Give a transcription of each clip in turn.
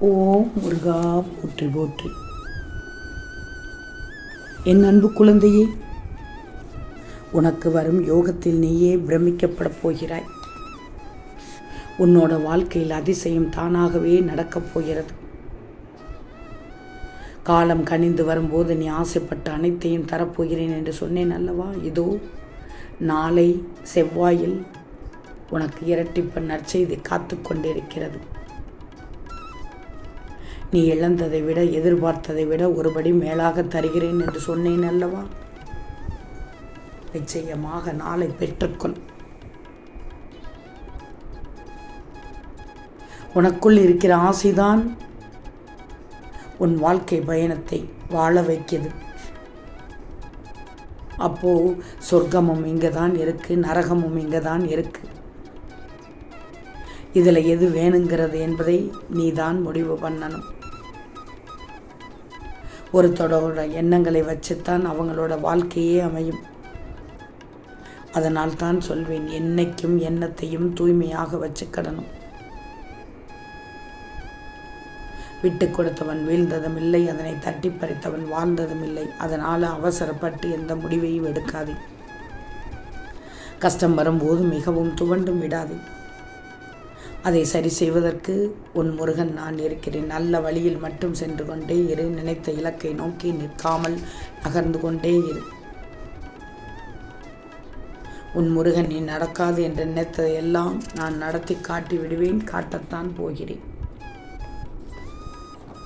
ஓ முருகா போற்றி போற்றி. என் அன்பு குழந்தையே உனக்கு வரும் யோகத்தில் நீயே பிரமிக்கப்படப் போகிறாய். உன்னோட வாழ்க்கையில் அதிசயம் தானாகவே நடக்கப் போகிறது. காலம் கனிந்து வரும்போது நீ ஆசைப்பட்ட அனைத்தையும் தரப்போகிறேன் என்று சொன்னேன் அல்லவா? இதோ நாளை செவ்வாயில் உனக்கு இரட்டிப்பு நற்செய்தி காத்து கொண்டிருக்கிறது. நீ இழந்ததை விட எதிர்பார்த்ததை விட ஒருபடி மேலாக தருகிறேன் என்று சொன்னேன் அல்லவா? நிச்சயமாக நாளை பெற்றுக்கொள். உனக்குள் இருக்கிற ஆசைதான் உன் வாழ்க்கை பயணத்தை வாழ வைக்கிறது அப்போ சொர்க்கமும் இங்கே தான் இருக்கு நரகமும் இங்கே தான் இருக்கு. இதில் எது வேணுங்கிறது என்பதை நீ தான் முடிவு பண்ணணும். ஒருத்தரோட எண்ணங்களை வச்சுத்தான் அவங்களோட வாழ்க்கையே அமையும். அதனால் தான் சொல்வேன் என்னைக்கும் எண்ணத்தையும் தூய்மையாக வச்சுக்கிடணும் விட்டு கொடுத்தவன் வீழ்ந்ததும் இல்லை அதனை தட்டி பறித்தவன் வாழ்ந்ததும் இல்லை. அதனால் அவசரப்பட்டு எந்த முடிவையும் எடுக்காதே. கஷ்டம் வரும்போது மிகவும் துவண்டும் விடாதே. அதை சரி செய்வதற்கு உன் முருகன் நான் இருக்கிறேன். நல்ல வழியில் மட்டும் சென்று கொண்டே இரு. நினைத்த இலக்கை நோக்கி நிற்காமல் நகர்ந்து கொண்டே இரு. உன் முருகன் நீ நடக்காது என்று நினைத்ததை எல்லாம் நான் நடத்தி காட்டி விடுவேன். காட்டத்தான் போகிறேன்.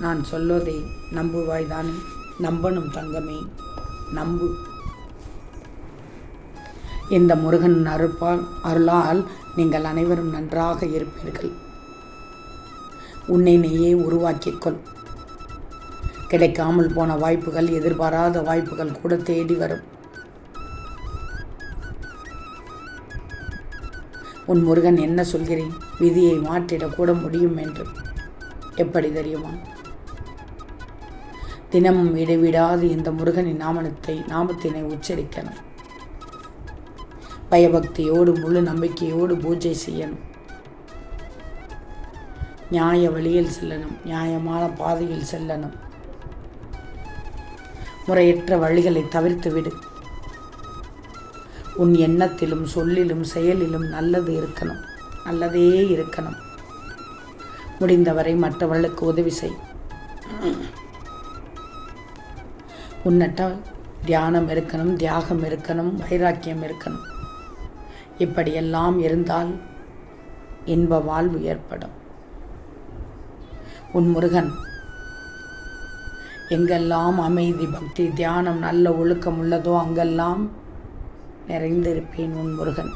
நான் சொல்வதை நம்புவாய் நம்பனும் தங்கமே. நம்பு. இந்த முருகன் அருப்பால் அருளால் நீங்கள் அனைவரும் நன்றாக இருப்பீர்கள். உன்னை நீயே உருவாக்கிக்கொள் கிடைக்காமல் போன வாய்ப்புகள் எதிர்பாராத வாய்ப்புகள் கூட தேடி வரும். உன் முருகன் என்ன சொல்கிறேன்? விதியை மாற்றிடக்கூட முடியும் என்று. எப்படி தெரியுமா? தினமும் இடைவிடாது இந்த முருகனின் நாமனத்தை நாமத்தினை உச்சரிக்கணும். பயபக்தியோடு முழு நம்பிக்கையோடு பூஜை செய்யணும். நியாய வழியில் செல்லணும். நியாயமான பாதையில் செல்லணும். முறையற்ற வழிகளை தவிர்த்து விடு உன் எண்ணத்திலும் சொல்லிலும் செயலிலும் நல்லது இருக்கணும். நல்லதே இருக்கணும். முடிந்தவரை மற்றவர்களுக்கு உதவி செய். உன்னட்ட தியானம் இருக்கணும் தியாகம் இருக்கணும் வைராக்கியம் இருக்கணும். இப்படியெல்லாம் இருந்தால் இன்ப வாழ்வு ஏற்படும். உன் முருகன் எங்கெல்லாம் அமைதி பக்தி தியானம் நல்ல ஒழுக்கம் உள்ளதோ அங்கெல்லாம் நிறைந்திருப்பேன் உன் முருகன்.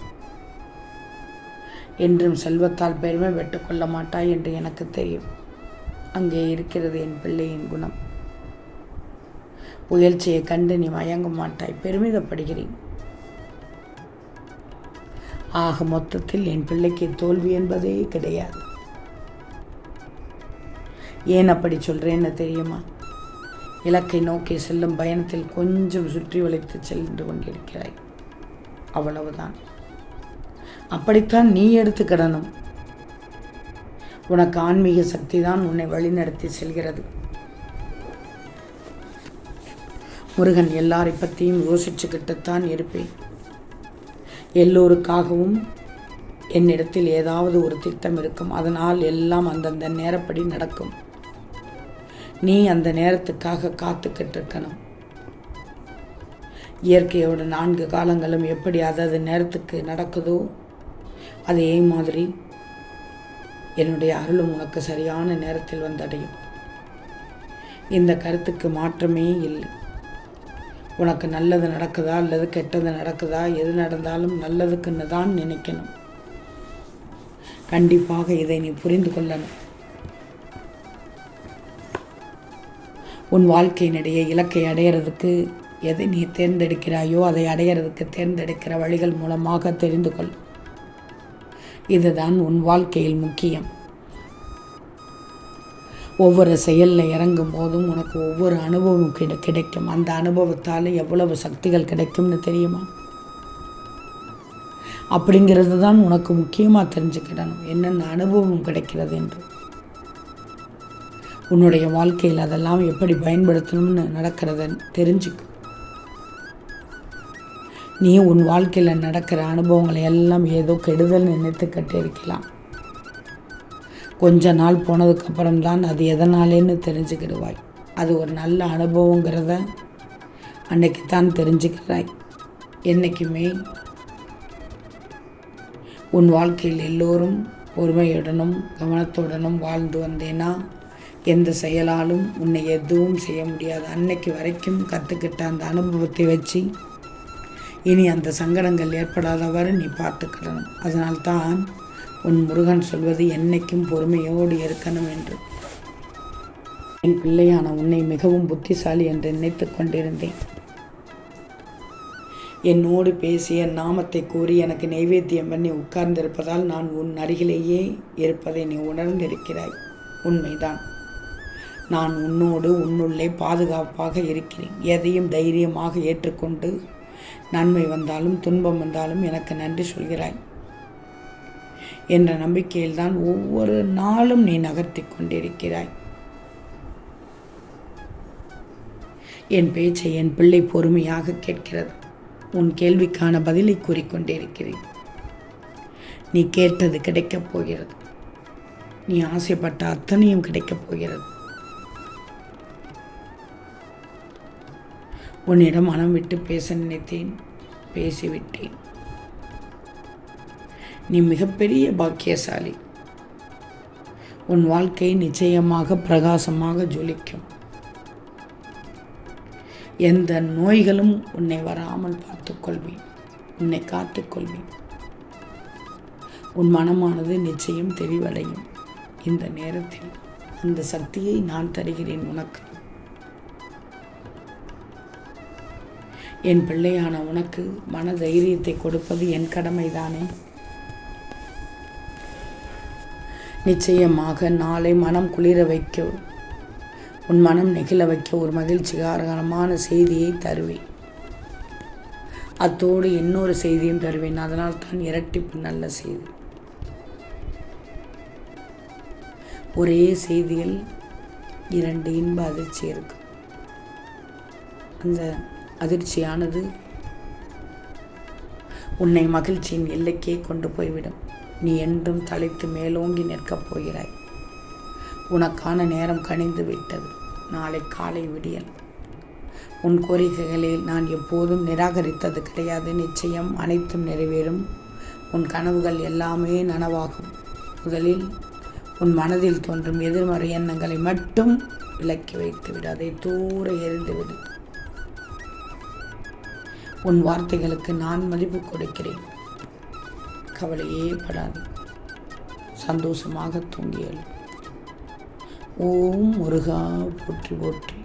என்றும் செல்வத்தால் பெருமை பெற்றுக்கொள்ள மாட்டாய் என்று எனக்கு தெரியும். அங்கே இருக்கிறது என் பிள்ளையின் குணம். புயல்ச்சியை கண்டு நீ மயங்க மாட்டாய். பெருமிதப்படுகிறேன். ஆக மொத்தத்தில் என் பிள்ளைக்கு தோல்வி என்பதே கிடையாது. ஏன் அப்படி சொல்கிறேன்னு தெரியுமா? இலக்கை நோக்கி செல்லும் பயணத்தில் கொஞ்சம் சுற்றி வளைத்து சென்று கொண்டிருக்கிறாய். அவ்வளவுதான். அப்படித்தான் நீ எடுத்துக்கிடணும் உனக்கு ஆன்மீக சக்தி தான் உன்னை வழிநடத்தி செல்கிறது. முருகன் எல்லாரை பற்றியும் யோசிச்சுக்கிட்டுத்தான் இருப்பேன். எல்லோருக்காகவும் என்னிடத்தில் ஏதாவது ஒரு திட்டம் இருக்கும். அதனால் எல்லாம் அந்தந்த நேரப்படி நடக்கும். நீ அந்த நேரத்துக்காக காத்துக்கிட்டு இருக்கணும் இயற்கையோட நான்கு காலங்களும் எப்படி அதது நேரத்துக்கு நடக்குதோ அதே மாதிரி என்னுடைய அருளும் உனக்கு சரியான நேரத்தில் வந்தடையும். இந்த கருத்துக்கு மாற்றமே இல்லை. உனக்கு நல்லது நடக்குதா அல்லது கெட்டது நடக்குதா? எது நடந்தாலும் நல்லதுக்குன்னு தான் நினைக்கணும். கண்டிப்பாக இதை நீ புரிந்து கொள்ளணும். உன் வாழ்க்கையினிடையே இலக்கை அடையிறதுக்கு எதை நீ தேர்ந்தெடுக்கிறாயோ அதை அடையிறதுக்கு தேர்ந்தெடுக்கிற வழிகள் மூலமாக தெரிந்து கொள். இதுதான் உன் வாழ்க்கையில் முக்கியம். ஒவ்வொரு செயலில் இறங்கும் போதும் உனக்கு ஒவ்வொரு அனுபவம் கிட கிடைக்கும். அந்த அனுபவத்தால் எவ்வளவு சக்திகள் கிடைக்கும்னு தெரியுமா? அப்படிங்கிறது தான் உனக்கு முக்கியமாக தெரிஞ்சுக்கிடணும். என்னென்ன அனுபவம் கிடைக்கிறது என்று. உன்னுடைய வாழ்க்கையில் அதெல்லாம் எப்படி பயன்படுத்தணும்னு நடக்கிறத தெரிஞ்சுக்கும் நீ உன் வாழ்க்கையில் நடக்கிற அனுபவங்களை எல்லாம் ஏதோ கெடுதல் நினைத்து கட்டிருக்கலாம் கொஞ்ச நாள் போனதுக்கப்புறம் தான் அது எதனாலேன்னு தெரிஞ்சுக்கிடுவாய். அது ஒரு நல்ல அனுபவங்கிறத அன்னைக்கு தான் தெரிஞ்சுக்கிறாய். என்றைக்குமே உன் வாழ்க்கையில் எல்லோரும் பொறுமையுடனும் கவனத்துடனும் வாழ்ந்து வந்தேன்னா எந்த செயலாலும் உன்னை எதுவும் செய்ய முடியாது. அன்னைக்கு வரைக்கும் கற்றுக்கிட்ட அந்த அனுபவத்தை வச்சு இனி அந்த சங்கடங்கள் ஏற்படாதவாறு நீ பார்த்துக்கிடணும். அதனால்தான் உன் முருகன் சொல்வது என்னைக்கும் பொறுமையோடு இருக்கணும் என்று. என் பிள்ளையான உன்னை மிகவும் புத்திசாலி என்று நினைத்து கொண்டிருந்தேன். என்னோடு பேசிய நாமத்தை கூறி எனக்கு நைவேத்தியம் பண்ணி உட்கார்ந்திருப்பதால் நான் உன் அருகிலேயே இருப்பதை நீ உணர்ந்திருக்கிறாய். உண்மைதான். நான் உன்னோடு உன்னுள்ளே பாதுகாப்பாக இருக்கிறேன். எதையும் தைரியமாக ஏற்றுக்கொண்டு நன்மை வந்தாலும் துன்பம் வந்தாலும் எனக்கு நன்றி சொல்கிறாய். என்ற நம்பிக்கையில்தான் ஒவ்வொரு நாளும் நீ நகர்த்தி கொண்டிருக்கிறாய். என் பேச்சை என் பிள்ளை பொறுமையாக கேட்கிறது. உன் கேள்விக்கான பதிலை கூறிக்கொண்டிருக்கிறேன் நீ கேட்டது கிடைக்கப் போகிறது. நீ ஆசைப்பட்ட அத்தனையும் கிடைக்கப் போகிறது. உன்னிடம் மனம் விட்டு பேச நினைத்தேன். பேசிவிட்டேன். நீ மிகப்பெரிய பாக்கியசாலி. உன் வாழ்க்கை நிச்சயமாக பிரகாசமாக ஜொலிக்கும். எந்த நோய்களும் உன்னை வராமல் பார்த்துக்கொள்வேன். உன்னை காத்துக்கொள்வேன். உன் மனமானது நிச்சயம் தெளிவடையும். இந்த நேரத்தில் அந்த சக்தியை நான் தருகிறேன் உனக்கு. என் பிள்ளையான உனக்கு மன தைரியத்தை கொடுப்பது என் கடமைதானே? நிச்சயமாக நாளை மனம் குளிர வைக்க உன் மனம் நெகிழ வைக்க ஒரு மகிழ்ச்சிகரமான செய்தியை தருவேன். அத்தோடு இன்னொரு செய்தியும் தருவேன். அதனால் தான் இரட்டிப்பு நல்ல செய்தி. ஒரே செய்தியில் இரண்டு இன்ப அதிர்ச்சி இருக்கும் அந்த அதிர்ச்சியானது உன்னை மகிழ்ச்சியின் எல்லைக்கே கொண்டு போய்விடும். நீ என்றும் தலைத்து மேலோங்கி நிற்கப் போகிறாய். உனக்கான நேரம் கணிந்து விட்டது. நாளை காலை விடியல். உன் கோரிக்கைகளில் நான் எப்போதும் நிராகரித்தது கிடையாது. நிச்சயம் அனைத்தும் நிறைவேறும். உன் கனவுகள் எல்லாமே நனவாகும். முதலில் உன் மனதில் தோன்றும் எதிர்மறை எண்ணங்களை மட்டும் விலக்கி வைத்துவிடு அதை தூர எறிந்துவிடு உன் வார்த்தைகளுக்கு நான் மதிப்பு கொடுக்கிறேன். கவலையே படாது. சந்தோஷமாக தூங்கியல். ஓம் முருகா போற்றி போற்றி.